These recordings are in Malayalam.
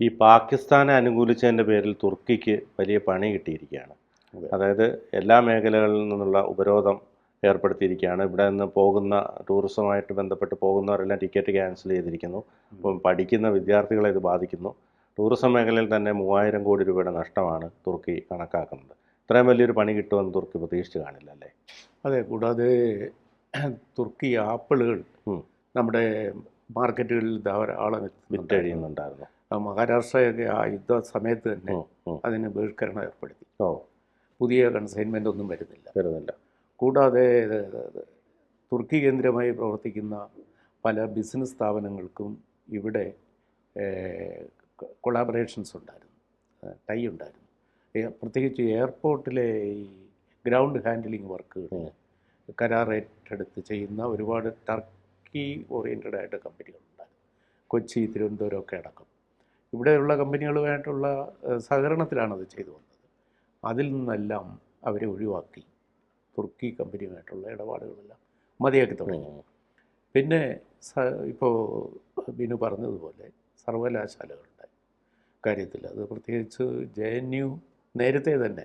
ഈ പാകിസ്ഥാനെ അനുകൂലിച്ചതിന്റെ പേരിൽ തുർക്കിക്ക് വലിയ പണി കിട്ടിയിരിക്കുകയാണ്. അതായത് എല്ലാ മേഖലകളിൽ നിന്നുള്ള ഉപരോധം ഏർപ്പെടുത്തിയിരിക്കുകയാണ്. ഇവിടെ നിന്ന് പോകുന്ന ടൂറിസവുമായിട്ട് ബന്ധപ്പെട്ട് പോകുന്നവരെല്ലാം ടിക്കറ്റ് ക്യാൻസൽ ചെയ്തിരിക്കുന്നു. അപ്പം പഠിക്കുന്ന വിദ്യാർത്ഥികളെ ഇത് ബാധിക്കുന്നു. ടൂറിസം മേഖലയിൽ തന്നെ മൂവായിരം കോടി രൂപയുടെ നഷ്ടമാണ് തുർക്കി കണക്കാക്കുന്നത്. ഇത്രയും വലിയൊരു പണി കിട്ടുമെന്ന് തുർക്കി പ്രതീക്ഷിച്ച് കാണില്ല അല്ലേ? അതെ കൂടാതെ തുർക്കി ആപ്പിളുകൾ നമ്മുടെ മാർക്കറ്റുകളിൽ ധാരാളം. വിറ്റഴിയുന്നുണ്ടായിരുന്നു. മഹാരാഷ്ട്രയൊക്കെ ആ യുദ്ധ സമയത്ത് തന്നെ. അതിന് ബഹിഷ്കരണം ഏർപ്പെടുത്തി. പുതിയ കൺസൈൻമെന്റ് ഒന്നും വരുന്നില്ല. വരുന്നില്ല. കൂടാതെ തുർക്കി കേന്ദ്രമായി പ്രവർത്തിക്കുന്ന പല ബിസിനസ് സ്ഥാപനങ്ങൾക്കും ഇവിടെ കൊളാബറേഷൻസ് ഉണ്ടായിരുന്നു. ടൈ ഉണ്ടായിരുന്നു. പ്രത്യേകിച്ച് എയർപോർട്ടിലെ ഈ ഗ്രൗണ്ട് ഹാൻഡിലിംഗ് വർക്കുകൾ. കരാർ ഏറ്റെടുത്ത് ചെയ്യുന്ന ഒരുപാട് ടർക്കി ഓറിയന്റഡ് ആയിട്ട് കമ്പനികളുണ്ടായിരുന്നു കൊച്ചി തിരുവനന്തപുരം ഒക്കെ അടക്കം. ഇവിടെയുള്ള കമ്പനികളുമായിട്ടുള്ള സഹകരണത്തിലാണത് സഹകരണത്തിലാണ് അത് ചെയ്തു വന്നത്. അതിൽ നിന്നെല്ലാം അവരെ ഒഴിവാക്കി. തുർക്കി കമ്പനിയുമായിട്ടുള്ള ഇടപാടുകളെല്ലാം മതിയാക്കി തുടങ്ങി. പിന്നെ സ ഇപ്പോൾ ബിനു പറഞ്ഞതുപോലെ സർവകലാശാലകളുടെ കാര്യത്തിൽ അത് പ്രത്യേകിച്ച് ജെ എൻ യു നേരത്തെ തന്നെ.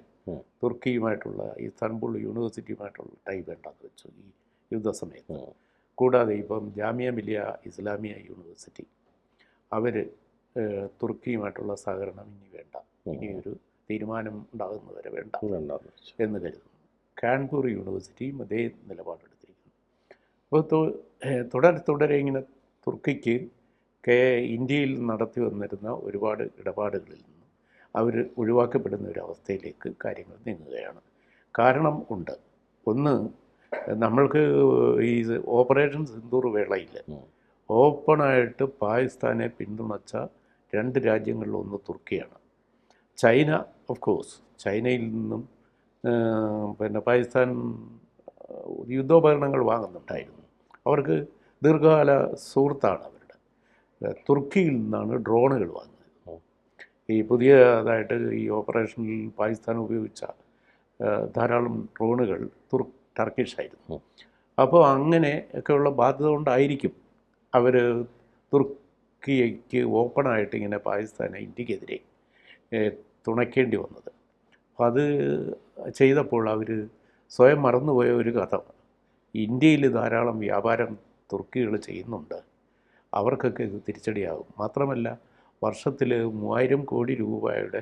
തുർക്കിയുമായിട്ടുള്ള ഇസ്താൻബുൾ യൂണിവേഴ്സിറ്റിയുമായിട്ടുള്ള ടൈ വേണ്ടെന്ന് വെച്ചു ഈ യുദ്ധസമയത്ത്. കൂടാതെ ഇപ്പം ജാമിയ മിലിയ ഇസ്ലാമിയ യൂണിവേഴ്സിറ്റി അവർ തുർക്കിയുമായിട്ടുള്ള സഹകരണം ഇനി വേണ്ട. ഇനി ഇനിയൊരു തീരുമാനം ഉണ്ടാകുന്നവരെ വേണ്ട. എന്ന് കരുതുന്നു. കാൺപൂർ യൂണിവേഴ്സിറ്റിയും അതേ നിലപാടെടുത്തിരിക്കുന്നു. അപ്പോൾ തുടരെ തുടരെ ഇങ്ങനെ തുർക്കിക്ക് കേ ഇന്ത്യയിൽ നടത്തി വന്നിരുന്ന ഒരുപാട് ഇടപാടുകളിൽ നിന്ന് അവർ ഒഴിവാക്കപ്പെടുന്ന ഒരു അവസ്ഥയിലേക്ക് കാര്യങ്ങൾ നീങ്ങുകയാണ്. കാരണം ഉണ്ട്. ഒന്ന് നമ്മൾക്ക് ഈ ഓപ്പറേഷൻ സിന്ദൂർ വേളയിൽ. ഓപ്പണായിട്ട് പാകിസ്ഥാനെ പിന്തുണച്ച രണ്ട് രാജ്യങ്ങളിലൊന്ന് തുർക്കിയാണ്. ചൈന ഓഫ് കോഴ്സ് ചൈനയിൽ നിന്നും പിന്നെ പാകിസ്ഥാൻ യുദ്ധോപകരണങ്ങൾ വാങ്ങുന്നുണ്ടായിരുന്നു. അവർക്ക് ദീർഘകാല സുഹൃത്താണ് അവരുടെ. തുർക്കിയിൽ നിന്നാണ് ഡ്രോണുകൾ വാങ്ങുന്നത്. ഈ പുതിയതായിട്ട് ഈ ഓപ്പറേഷനിൽ പാകിസ്ഥാൻ ഉപയോഗിച്ച ധാരാളം ഡ്രോണുകൾ തുർ ടർക്കിഷ് ആയിരുന്നു. അപ്പോൾ അങ്ങനെ ഒക്കെയുള്ള ബാധ്യത കൊണ്ടായിരിക്കും അവർ തുർക്കിക്ക് ഓപ്പണായിട്ട് ഇങ്ങനെ പാകിസ്ഥാനെ ഇന്ത്യക്കെതിരെ തുണയ്ക്കേണ്ടി വന്നത്. അപ്പോൾ അത് ചെയ്തപ്പോൾ അവർ സ്വയം മറന്നുപോയ ഒരു കഥ. ഇന്ത്യയിൽ ധാരാളം വ്യാപാരം തുർക്കികൾ ചെയ്യുന്നുണ്ട്. അവർക്കൊക്കെ ഇത് തിരിച്ചടിയാകും. മാത്രമല്ല വർഷത്തിൽ മൂവായിരം കോടി രൂപയുടെ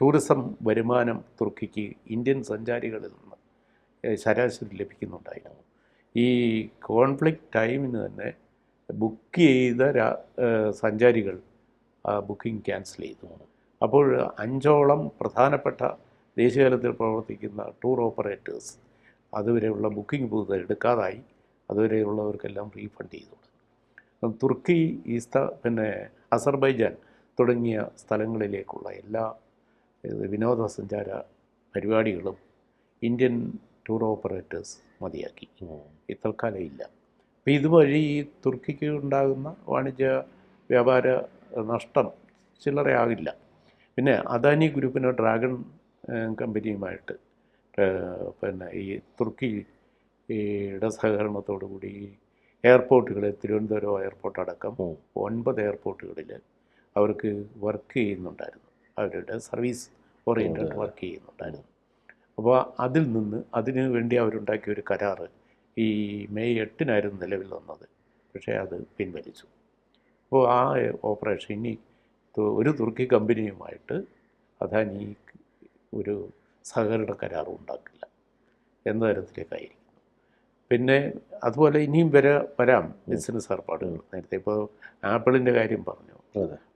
ടൂറിസം വരുമാനം തുർക്കിക്ക് ഇന്ത്യൻ സഞ്ചാരികളിൽ നിന്ന് ശരാശരി ലഭിക്കുന്നുണ്ടായിരുന്നു. ഈ കോൺഫ്ലിക്റ്റ് ടൈമിന് തന്നെ ബുക്ക് ചെയ്ത സഞ്ചാരികൾ ബുക്കിംഗ് ക്യാൻസൽ ചെയ്തു. അപ്പോൾ അഞ്ചോളം പ്രധാനപ്പെട്ട ദേശീയതലത്തിൽ പ്രവർത്തിക്കുന്ന ടൂർ ഓപ്പറേറ്റേഴ്സ് അതുവരെയുള്ള ബുക്കിംഗ് ബൂത്ത് എടുക്കാതായി. അതുവരെയുള്ളവർക്കെല്ലാം റീഫണ്ട് ചെയ്തു. തുർക്കി ഈ സ്ഥ പിന്നെ അസർബൈജാൻ തുടങ്ങിയ സ്ഥലങ്ങളിലേക്കുള്ള എല്ലാ വിനോദസഞ്ചാര പരിപാടികളും ഇന്ത്യൻ ടൂർ ഓപ്പറേറ്റേഴ്സ് മതിയാക്കി. ഇത്രക്കാലം ഇല്ല. അപ്പം ഇതുവഴി ഈ തുർക്കിക്ക് ഉണ്ടാകുന്ന വാണിജ്യ വ്യാപാര നഷ്ടം ചില്ലറയാകില്ല. പിന്നെ അദാനി ഗ്രൂപ്പിന് ഡ്രാഗൺ കമ്പനിയുമായിട്ട് പിന്നെ ഈ തുർക്കിയുടെ സഹകരണത്തോടു കൂടി എയർപോർട്ടുകൾ തിരുവനന്തപുരം എയർപോർട്ട് അടക്കം ഒൻപത് എയർപോർട്ടുകളിൽ അവർക്ക് വർക്ക് ചെയ്യുന്നുണ്ടായിരുന്നു. അവരുടെ സർവീസ് ഓറിയന്റഡ് വർക്ക് ചെയ്യുന്നുണ്ടായിരുന്നു. അപ്പോൾ അതിൽ നിന്ന് അതിനു വേണ്ടി അവരുണ്ടാക്കിയ ഒരു കരാറ് ഈ മെയ് എട്ടിനായിരുന്നു നിലവിൽ വന്നത്. പക്ഷേ അത് പിൻവലിച്ചു. അപ്പോൾ ആ ഓപ്പറേഷൻ ഇനി ഒരു തുർക്കി കമ്പനിയുമായിട്ട് അദാനി ഒരു സഹകരണ കരാറും ഉണ്ടാക്കില്ല എന്ന തരത്തിലേക്കായിരിക്കുന്നു. പിന്നെ അതുപോലെ ഇനിയും വരെ വരാം ബിസിനസ് ഏർപ്പാടുകൾ നേരത്തെ. ഇപ്പോൾ ആപ്പിളിന്റെ കാര്യം പറഞ്ഞു.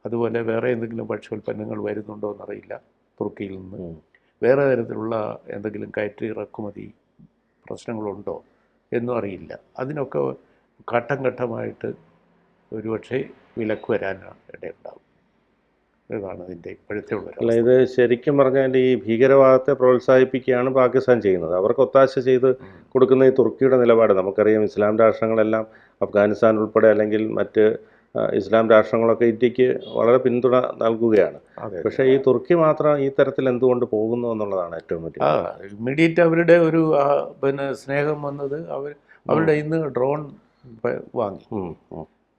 അതുപോലെ വേറെ എന്തെങ്കിലും ഭക്ഷ്യോൽപ്പന്നങ്ങൾ വരുന്നുണ്ടോ എന്നറിയില്ല തുർക്കിയിൽ നിന്ന്. വേറെ തരത്തിലുള്ള എന്തെങ്കിലും കയറ്റി ഇറക്കുമതി പ്രശ്നങ്ങളുണ്ടോ? എന്നും അറിയില്ല. അതിനൊക്കെ ഘട്ടം ഘട്ടമായിട്ട് ഒരുപക്ഷെ വിലക്ക് വരാനാണ് ഇടയുണ്ടാവും. ഇതാണ് ഇതിന്റെ ഇപ്പോഴത്തെ ഉള്ള അല്ല ഇത് ശരിക്കും പറഞ്ഞാൽ ഈ ഭീകരവാദത്തെ പ്രോത്സാഹിപ്പിക്കുകയാണ് പാകിസ്ഥാൻ ചെയ്യുന്നത്. അവർക്ക് ഒത്താശ ചെയ്ത് കൊടുക്കുന്ന ഈ തുർക്കിയുടെ നിലപാട് നമുക്കറിയാം ഇസ്ലാം രാഷ്ട്രങ്ങളെല്ലാം അഫ്ഗാനിസ്ഥാൻ ഉൾപ്പെടെ അല്ലെങ്കിൽ മറ്റ് ഇസ്ലാം രാഷ്ട്രങ്ങളൊക്കെ ഇന്ത്യയ്ക്ക് വളരെ പിന്തുണ നൽകുകയാണ്. പക്ഷേ ഈ തുർക്കി മാത്രം ഈ തരത്തിൽ എന്തുകൊണ്ട് പോകുന്നു എന്നുള്ളതാണ് ഏറ്റവും വലിയ ഇമ്മീഡിയറ്റ് അവരുടെ ഒരു പിന്നെ സ്നേഹം വന്നത് അവർ അവരുടെ ഇന്ന് ഡ്രോൺ വാങ്ങി.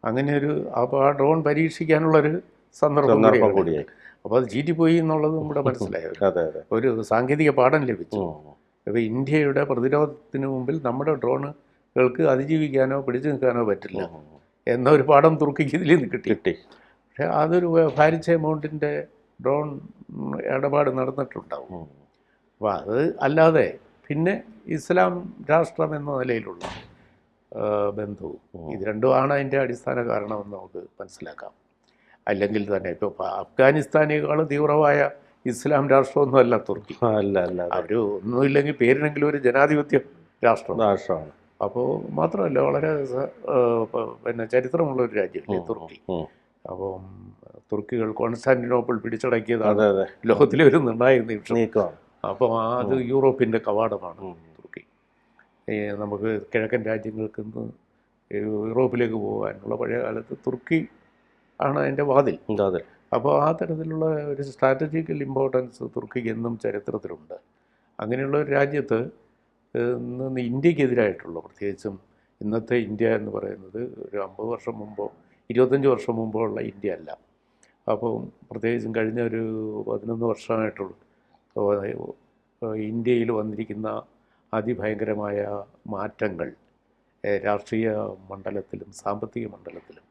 അങ്ങനെ ഒരു അപ്പോൾ ആ ഡ്രോൺ പരീക്ഷിക്കാനുള്ളൊരു സന്ദർഭം. കൂടിയായി. അപ്പോൾ അത് ചീറ്റിപ്പോയി എന്നുള്ളത് നമ്മുടെ അതെ ഒരു സാങ്കേതിക പാഠം ലഭിച്ചു. അപ്പോൾ ഇന്ത്യയുടെ പ്രതിരോധത്തിന് മുമ്പിൽ നമ്മുടെ ഡ്രോണുകൾക്ക് അതിജീവിക്കാനോ പിടിച്ചു നിൽക്കാനോ പറ്റില്ല. എന്നൊരു പാഠം തുർക്കിക്ക് ഇതിൽ നിന്ന് കിട്ടി. കിട്ടി. പക്ഷേ അതൊരു ഭാരിച്ച എമൗണ്ടിന്റെ ഡ്രോൺ ഇടപാട് നടന്നിട്ടുണ്ടാവും. അപ്പോൾ അത് അല്ലാതെ പിന്നെ ഇസ്ലാം രാഷ്ട്രം എന്ന നിലയിലുള്ള ബന്ധവും. ഇത് രണ്ടുമാണ് അതിന്റെ അടിസ്ഥാന കാരണമെന്ന് നമുക്ക് മനസ്സിലാക്കാം. അല്ലെങ്കിൽ തന്നെ ഇപ്പോൾ അഫ്ഗാനിസ്ഥാനേക്കാൾ തീവ്രമായ ഇസ്ലാം രാഷ്ട്രമൊന്നുമല്ല തുർക്കി. അല്ല അല്ല. അവർ ഒന്നുമില്ലെങ്കിൽ പേരിനെങ്കിലും ഒരു ജനാധിപത്യ രാഷ്ട്രം. രാഷ്ട്രമാണ്. അപ്പോൾ മാത്രമല്ല വളരെ പിന്നെ ചരിത്രമുള്ള ഒരു രാജ്യമല്ലേ തുർക്കി. അപ്പം തുർക്കികൾ കോൺസ്റ്റാന്റിനോപ്പിൾ പിടിച്ചടക്കിയതാണ്. ലോകത്തിലെ ഒരു നിർണായക നിമിഷം. അപ്പം അത് യൂറോപ്പിന്റെ കവാടമാണ് തുർക്കി. നമുക്ക് കിഴക്കൻ രാജ്യങ്ങൾക്ക് ഇന്ന് യൂറോപ്പിലേക്ക് പോകാനുള്ള പഴയ കാലത്ത് തുർക്കി ആണ് അതിന്റെ വാതിൽ. അപ്പോൾ ആ തരത്തിലുള്ള ഒരു സ്ട്രാറ്റജിക്കൽ ഇമ്പോർട്ടൻസ് തുർക്കിക്ക് എന്നും ചരിത്രത്തിലുണ്ട്. അങ്ങനെയുള്ള ഒരു രാജ്യത്ത് ഇന്ത്യക്കെതിരായിട്ടുള്ള. പ്രത്യേകിച്ചും ഇന്നത്തെ ഇന്ത്യ എന്ന് പറയുന്നത് ഒരു അമ്പത് വർഷം മുമ്പോ ഇരുപത്തഞ്ച് വർഷം മുമ്പോ ഉള്ള ഇന്ത്യ അല്ല അപ്പോൾ പ്രത്യേകിച്ചും കഴിഞ്ഞ ഒരു പതിനൊന്ന് വർഷമായിട്ടുള്ള. ഇന്ത്യയിൽ വന്നിരിക്കുന്ന അതിഭയങ്കരമായ മാറ്റങ്ങൾ രാഷ്ട്രീയ മണ്ഡലത്തിലും സാമ്പത്തിക മണ്ഡലത്തിലും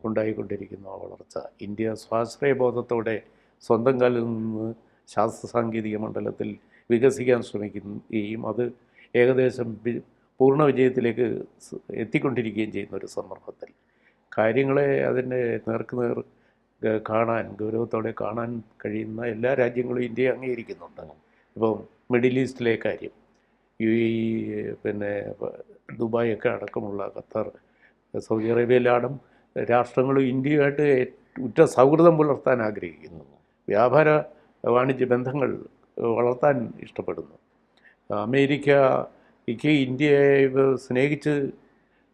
ഉണ്ടായിക്കൊണ്ടിരിക്കുന്ന വളർച്ച. ഇന്ത്യ സ്വാശ്രയബോധത്തോടെ സ്വന്തം കാലിൽ നിന്ന് ശാസ്ത്ര സാങ്കേതിക മണ്ഡലത്തിൽ വികസിക്കാൻ ശ്രമിക്കുകയും അത് ഏകദേശം പൂർണ വിജയത്തിലേക്ക് എത്തിക്കൊണ്ടിരിക്കുകയും ചെയ്യുന്ന ഒരു സന്ദർഭത്തിൽ. കാര്യങ്ങളെ അതിന്റെ നേർക്കുനേർ നേർ കാണാൻ ഗൗരവത്തോടെ കാണാൻ കഴിയുന്ന എല്ലാ രാജ്യങ്ങളും ഇന്ത്യയെ അംഗീകരിക്കുന്നുണ്ട്. ഇപ്പം മിഡിൽ ഈസ്റ്റിലെ കാര്യം യു എ പിന്നെ ദുബായ് ഒക്കെ അടക്കമുള്ള ഖത്തർ സൗദി അറേബ്യയിലാടും രാഷ്ട്രങ്ങളും ഇന്ത്യയുമായിട്ട് ഉറ്റ സൗഹൃദം പുലർത്താൻ ആഗ്രഹിക്കുന്നു. വ്യാപാര വാണിജ്യ ബന്ധങ്ങൾ വളർത്താൻ ഇഷ്ടപ്പെടുന്നു. അമേരിക്കയ്ക്ക് ഇന്ത്യയെ സ്നേഹിച്ച്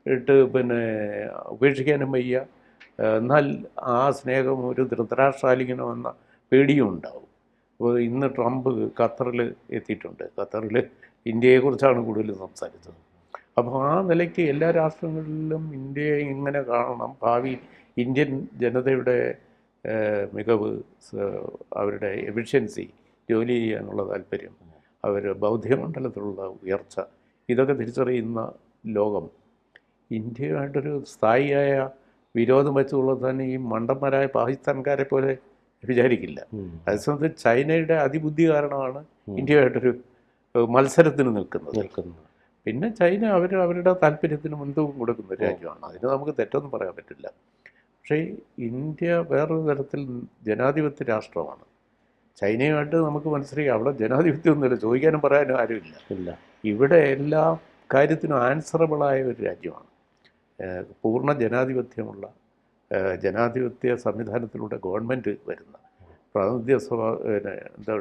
ഇട്ട് പിന്നെ ഉപേക്ഷിക്കാനും വയ്യ. എന്നാൽ ആ സ്നേഹം ഒരു ധൃതരാഷ്ട്രാലിംഗനം എന്ന പേടിയും ഉണ്ടാവും. അപ്പോൾ ഇന്ന് ട്രംപ് ഖത്തറിൽ എത്തിയിട്ടുണ്ട്. ഖത്തറിൽ ഇന്ത്യയെക്കുറിച്ചാണ് കൂടുതൽ സംസാരിച്ചത്. അപ്പോൾ ആ നിലയ്ക്ക് എല്ലാ രാഷ്ട്രങ്ങളിലും ഇന്ത്യയെ ഇങ്ങനെ കാണണം? ഭാവി ഇന്ത്യൻ ജനതയുടെ മികവ് അവരുടെ എഫിഷ്യൻസി ജോലി ചെയ്യാനുള്ള താല്പര്യം. അവർ ബൗദ്ധികമണ്ഡലത്തിലുള്ള ഉയർച്ച. ഇതൊക്കെ തിരിച്ചറിയുന്ന ലോകം. ഇന്ത്യയുമായിട്ടൊരു സ്ഥായിയായ വിരോധം തന്നെ ഈ മണ്ടന്മാരായ പാകിസ്ഥാൻകാരെ പോലെ വിചാരിക്കില്ല. അതേസമയത്ത് ചൈനയുടെ അതിബുദ്ധി കാരണമാണ്. ഇന്ത്യയുമായിട്ടൊരു മത്സരത്തിന് നിൽക്കുന്നത്. നിൽക്കുന്നത്. പിന്നെ ചൈന അവർ അവരുടെ താല്പര്യത്തിന് മുൻതൂക്കം കൊടുക്കുന്ന ഒരു രാജ്യമാണ്. അതിന് നമുക്ക് തെറ്റൊന്നും പറയാൻ പറ്റില്ല. പക്ഷേ ഇന്ത്യ വേറൊരു തരത്തിൽ ജനാധിപത്യ രാഷ്ട്രമാണ്. ചൈനയുമായിട്ട് നമുക്ക് മനസ്സിലാക്കി അവിടെ ജനാധിപത്യമൊന്നുമില്ല ചോദിക്കാനും പറയാനും ആരുമില്ല. ഇല്ല. ഇവിടെ എല്ലാ കാര്യത്തിനും ആൻസറബിളായ ഒരു രാജ്യമാണ്. പൂർണ ജനാധിപത്യമുള്ള ജനാധിപത്യ സംവിധാനത്തിലൂടെ ഗവൺമെന്റ് വരുന്ന പ്രാതിനിധ്യ സ്വഭാവ പിന്നെ എന്താ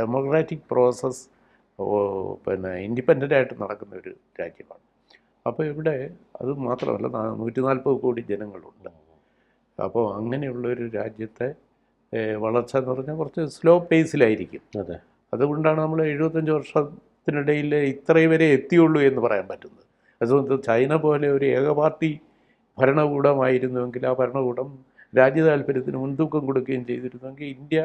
ഡെമോക്രാറ്റിക് പ്രോസസ്സ് പിന്നെ ഇൻഡിപെൻഡന്റ് ആയിട്ട് നടക്കുന്ന ഒരു രാജ്യമാണ്. അപ്പോൾ ഇവിടെ അത് മാത്രമല്ല നൂറ്റി നാൽപ്പത് കോടി ജനങ്ങളുണ്ട്. അപ്പോൾ അങ്ങനെയുള്ള ഒരു രാജ്യത്തെ വളർച്ച എന്ന് പറഞ്ഞാൽ കുറച്ച് സ്ലോ പേസിലായിരിക്കും അതെ. അതുകൊണ്ടാണ് നമ്മൾ എഴുപത്തഞ്ച് വർഷത്തിനിടയിൽ ഇത്രയും വരെ എത്തിയുള്ളൂ എന്ന് പറയാൻ പറ്റുന്നത്. അതുകൊണ്ട് ചൈന പോലെ ഒരു ഏക പാർട്ടി ഭരണകൂടമായിരുന്നുവെങ്കിൽ ആ ഭരണകൂടം രാജ്യ താല്പര്യത്തിന് മുൻതൂക്കം കൊടുക്കുകയും ചെയ്തിരുന്നെങ്കിൽ ഇന്ത്യ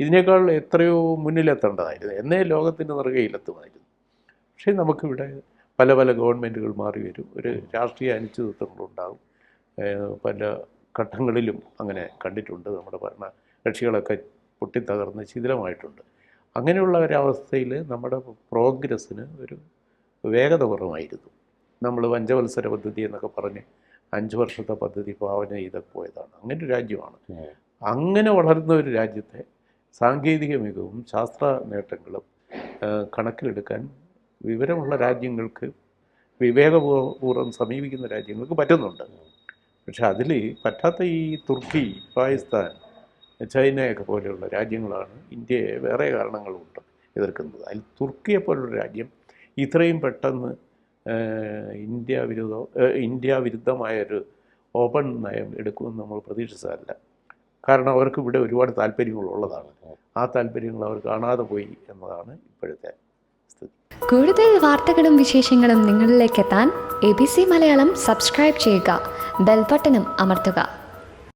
ഇതിനേക്കാൾ എത്രയോ മുന്നിലെത്തേണ്ടതായിരുന്നു. എന്നേ ലോകത്തിന്റെ നിറകയിലെത്തുമായിരുന്നു. പക്ഷേ നമുക്കിവിടെ പല പല ഗവൺമെന്റുകൾ മാറി വരും. ഒരു രാഷ്ട്രീയ അനിശ്ചിതത്വങ്ങളുണ്ടാകും. പല ഘട്ടങ്ങളിലും അങ്ങനെ കണ്ടിട്ടുണ്ട് നമ്മുടെ ഭരണ കക്ഷികളൊക്കെ പൊട്ടിത്തകർന്ന് ശിഥിലമായിട്ടുണ്ട്. അങ്ങനെയുള്ള ഒരവസ്ഥയിൽ നമ്മുടെ പ്രോഗ്രസ്സിന് ഒരു വേഗത കുറവായിരുന്നു. നമ്മൾ പഞ്ചവത്സര പദ്ധതി എന്നൊക്കെ പറഞ്ഞ് അഞ്ച് വർഷത്തെ പദ്ധതി ഭാവന ചെയ്തൊക്കെ പോയതാണ്. അങ്ങനെ ഒരു രാജ്യമാണ് അങ്ങനെ വളരുന്ന ഒരു രാജ്യത്തെ സാങ്കേതിക മികവും ശാസ്ത്ര നേട്ടങ്ങളും കണക്കിലെടുക്കാൻ വിവരമുള്ള രാജ്യങ്ങൾക്ക് വിവേകപൂർവം സമീപിക്കുന്ന രാജ്യങ്ങൾക്ക് പറ്റുന്നുണ്ട്. പക്ഷെ അതിൽ പറ്റാത്ത ഈ തുർക്കി പാകിസ്ഥാൻ ചൈനയൊക്കെ പോലെയുള്ള രാജ്യങ്ങളാണ് ഇന്ത്യയെ വേറെ കാരണങ്ങളുണ്ട് എതിർക്കുന്നത്. അതിൽ തുർക്കിയെ പോലുള്ള രാജ്യം ഇത്രയും പെട്ടെന്ന് ഇന്ത്യ വിരുദ്ധ ഇന്ത്യ വിരുദ്ധമായൊരു ഓപ്പൺ നയം എടുക്കുമെന്ന് നമ്മൾ പ്രതീക്ഷിച്ചതല്ല. കാരണം അവർക്ക് ഇവിടെ ഒരുപാട് താല്പര്യങ്ങളുള്ളതാണ്. ആ താല്പര്യങ്ങൾ അവർ കാണാതെ പോയി എന്നതാണ് ഇപ്പോഴത്തെ സ്ഥിതി. കൂടുതൽ വാർത്തകളും വിശേഷങ്ങളും നിങ്ങളിലേക്ക് എത്താൻ A B C Malayalam subscribe ചെയ്യുക ബെൽബട്ടനും അമർത്തുക.